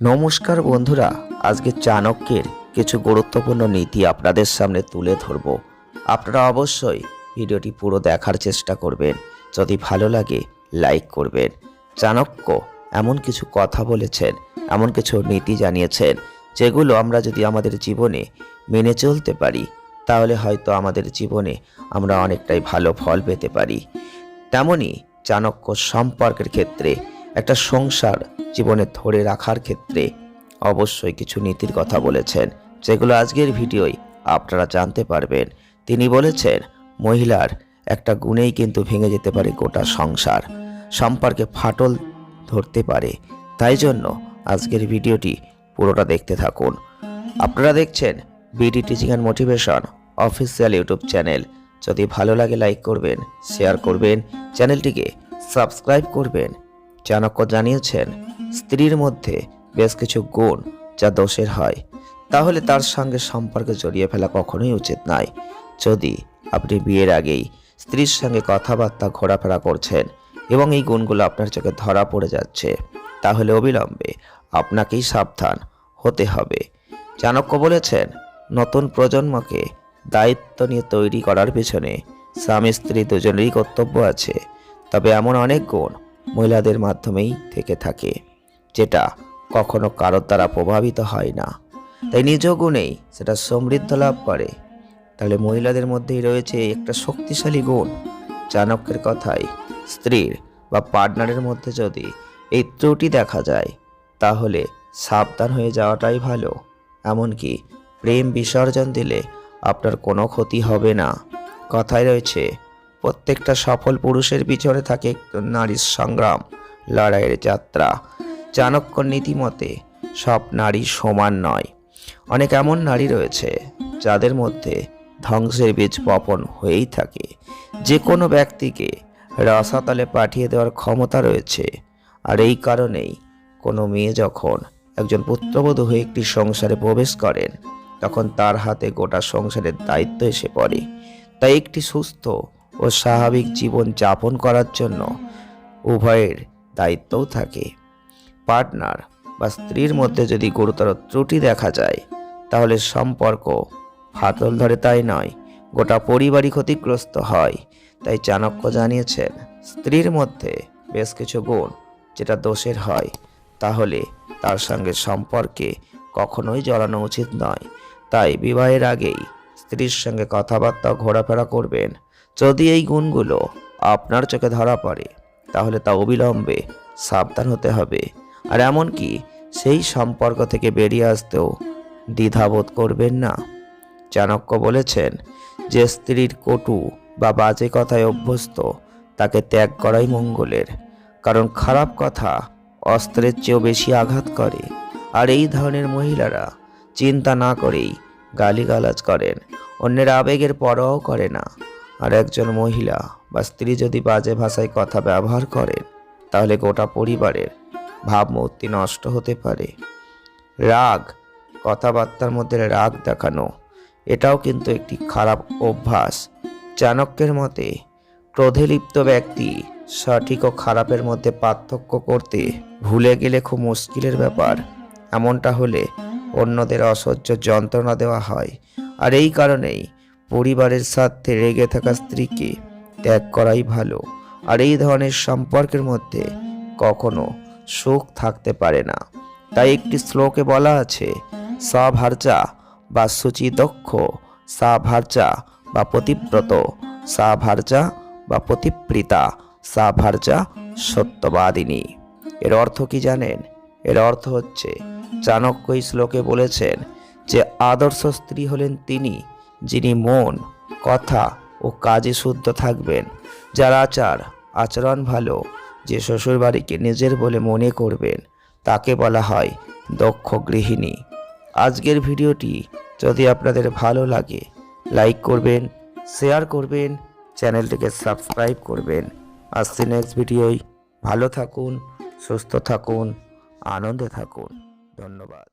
নমস্কার বন্ধুরা, আজকে চাণক্যের কিছু গুরুত্বপূর্ণ নীতি আপনাদের সামনে তুলে ধরব। আপনারা অবশ্যই ভিডিওটি পুরো দেখার চেষ্টা করবেন। যদি ভালো লাগে, লাইক করবেন। চাণক্য এমন কিছু কথা বলেছেন, এমন কিছু নীতি জানিয়েছেন, যেগুলো আমরা যদি আমাদের জীবনে মেনে চলতে পারি, তাহলে হয়তো আমাদের জীবনে আমরা অনেকটাই ভালো ফল পেতে পারি। তেমনি চাণক্য সম্পর্কের ক্ষেত্রে একটা সংসার জীবনে ধরে রাখার ক্ষেত্রে অবশ্যই কিছু নীতির কথা বলেছেন, যেগুলো আজকের ভিডিওয় আপনারা জানতে পারবেন। তিনি বলেছেন, মহিলার একটা গুণেই কিন্তু ভেঙে যেতে পারে গোটা সংসার, সম্পর্কে ফাটল ধরতে পারে। তাই জন্য আজকের ভিডিওটি পুরোটা দেখতে থাকুন। আপনারা দেখছেন BD teaching and motivation official YouTube channel যদি ভালো লাগে লাইক করবেন শেয়ার করবেন চ্যানেলটিকে সাবস্ক্রাইব করবেন চাণক্য জানিয়েছেন, স্ত্রীর মধ্যে বেশ কিছু গুণ যা দোষের হয়। তাহলে তার সঙ্গে সম্পর্কে জড়িয়ে ফেলা কখনোই উচিত নয় যদি আপনি বিয়ের আগেই স্ত্রীর সঙ্গে কথাবার্তা ঘোরাফেরা করছেন এবং এই গুণগুলো আপনার চোখে ধরা পড়ে যাচ্ছে, তাহলে অবিলম্বে আপনাকেই সাবধান হতে হবে। চাণক্য বলেছেন, নতুন প্রজন্মকে দায়িত্ব নিয়ে তৈরি করার পেছনে স্বামী স্ত্রী দুজনেরই কর্তব্য আছে। তবে এমন অনেক গুণ মহিলাদের মাধ্যমেই থেকে থাকে, যেটা কখনো কারোর দ্বারা প্রভাবিত হয় না। তাই নিজ গুণেই সেটা সমৃদ্ধ লাভ করে। তাহলে মহিলাদের মধ্যেই রয়েছে একটা শক্তিশালী গুণ। চাণক্যের কথায় স্ত্রীর বা পার্টনারের মধ্যে যদি এই ত্রুটি দেখা যায়, তাহলে সাবধান হয়ে যাওয়াটাই ভালো। এমনকি প্রেম বিসর্জন দিলে আপনার কোনো ক্ষতি হবে না। কথায় রয়েছে প্রত্যেকটা সফল পুরুষের পিছনে থাকে নারীর সংগ্রাম, লড়াইয়ের যাত্রা। চাণক্য নীতিমতে সব নারী সমান নয়। অনেক এমন নারী রয়েছে যাদের মধ্যে ধ্বংসের বীজ বপন হয়েই থাকে। যে কোনো ব্যক্তিকে রসাতলে পাঠিয়ে দেওয়ার ক্ষমতা রয়েছে। আর এই কারণেই কোনো মেয়ে যখন একজন পুত্রবধূ হয়ে একটি সংসারে প্রবেশ করেন, তখন তার হাতে গোটা সংসারের দায়িত্ব এসে পড়ে। তাই একটি সুস্থ ও স্বাভাবিক জীবন যাপন করার জন্য উভয়ের দায়িত্বও থাকে। পার্টনার বা স্ত্রীর মধ্যে যদি গুরুতর ত্রুটি দেখা যায়, তাহলে সম্পর্ক ফাটল ধরে তাই নয়, গোটা পরিবারই ক্ষতিগ্রস্ত হয়। তাই চাণক্য জানিয়েছেন, স্ত্রীর মধ্যে বেশ কিছু গুণ যেটা দোষের হয়, তাহলে তার সঙ্গে সম্পর্কে কখনোই জড়ানো উচিত নয়। তাই বিবাহের আগেই স্ত্রীর সঙ্গে কথাবার্তা ঘোরাফেরা করবেন যদি এই গুণগুলো আপনার চোখে ধরা পড়ে, তাহলে তা অবিলম্বে সাবধান হতে হবে। আর এমনকি সেই সম্পর্ক থেকে বেরিয়ে আসতেও দ্বিধাবোধ করবেন না। চাণক্য বলেছেন যে স্ত্রীর কটু বা বাজে কথায় অভ্যস্ত, তাকে ত্যাগ করাই মঙ্গলের। কারণ খারাপ কথা অস্ত্রের চেয়েও বেশি আঘাত করে। আর এই ধরনের মহিলারা চিন্তা না করেই গালিগালাজ করেন। অন্যের আবেগের পরোয়াও করে না। আর একজন মহিলা বা স্ত্রী যদি বাজে ভাষায় কথা ব্যবহার করেন তাহলে গোটা পরিবারের ভাবমূর্তি নষ্ট হতে পারে। রাগ, কথাবার্তার মধ্যে রাগ দেখানো, এটাও কিন্তু একটি খারাপ অভ্যাস। চাণক্যের মতে, ক্রোধে লিপ্ত ব্যক্তি সঠিক ও খারাপের মধ্যে পার্থক্য করতে ভুলে গেলে খুব মুশকিলের ব্যাপার। এমনটা হলে অন্যদের অসহ্য যন্ত্রণা দেওয়া হয়। আর এই কারণেই পরিবারের স্বার্থে রেগে থাকা স্ত্রীকে ত্যাগ করাই ভালো। আর এই ধরনের সম্পর্কের মধ্যে কখনো সুখ থাকতে পারে না। তাই একটি শ্লোকে বলা আছে সাভার্যা বা সুচি দক্ষ সাভার্যা বা পতিব্রত সাভার্যা বা পতিপ্রিতা সাভার্যা সত্যবাদিনী। এর অর্থ কি জানেন? এর অর্থ হচ্ছে, চাণক্য এই শ্লোকে বলেছেন যে আদর্শ স্ত্রী হলেন তিনি যিনি মন, কথা ও কাজে শুদ্ধ থাকবেন, যার আচার, আচরণ ভালো, যে শ্বশুরবাড়িকে নিজের বলে মনে করবেন, তাকে বলা হয় দক্ষ গৃহিণী। আজকের ভিডিওটি যদি আপনাদের ভালো লাগে, লাইক করবেন, শেয়ার করবেন, চ্যানেলটিকে সাবস্ক্রাইব করবেন। আসছি নেক্সট ভিডিওয় ভালো থাকুন, সুস্থ থাকুন, আনন্দে থাকুন। ধন্যবাদ।